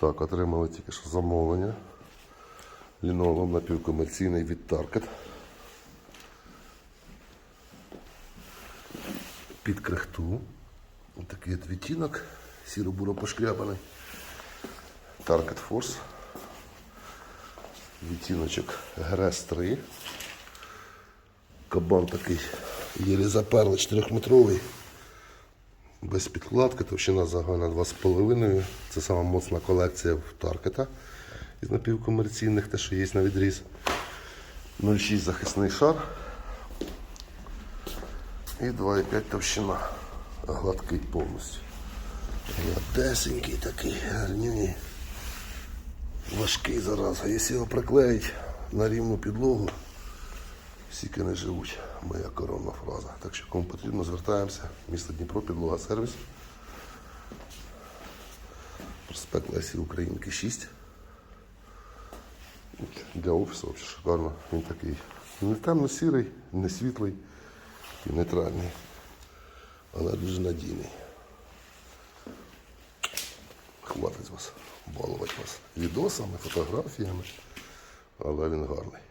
Так, отримали тільки що замовлення. Лінолом напівкомерційний від Target. Під крихту. Ось такий от відтінок. Сіро-буро пошкрябаний. Target Force. Відтіночок Грес 3. Кабан такий єлі заперли 4-метровий. Без підкладки, товщина загальна 2,5. Це сама моцна колекція в Таркета із напівкомерційних, те, що є на відріз. 0,6 захисний шар. І 2,5 товщина. Гладкий повністю. Гладесенький такий, гарнюній. Важкий зараз. А якщо його приклеїть на рівну підлогу, всіки не живуть. Моя коронна фраза. Так що кому потрібно, звертаємося. Місто Дніпро, підлога сервіс. Проспект Лесі Українки 6. Для офісу взагалі шикарно. Він такий не темно-сірий, не світлий і нейтральний. Але дуже надійний. Хватить вас балувати вас відосами, фотографіями, але він гарний.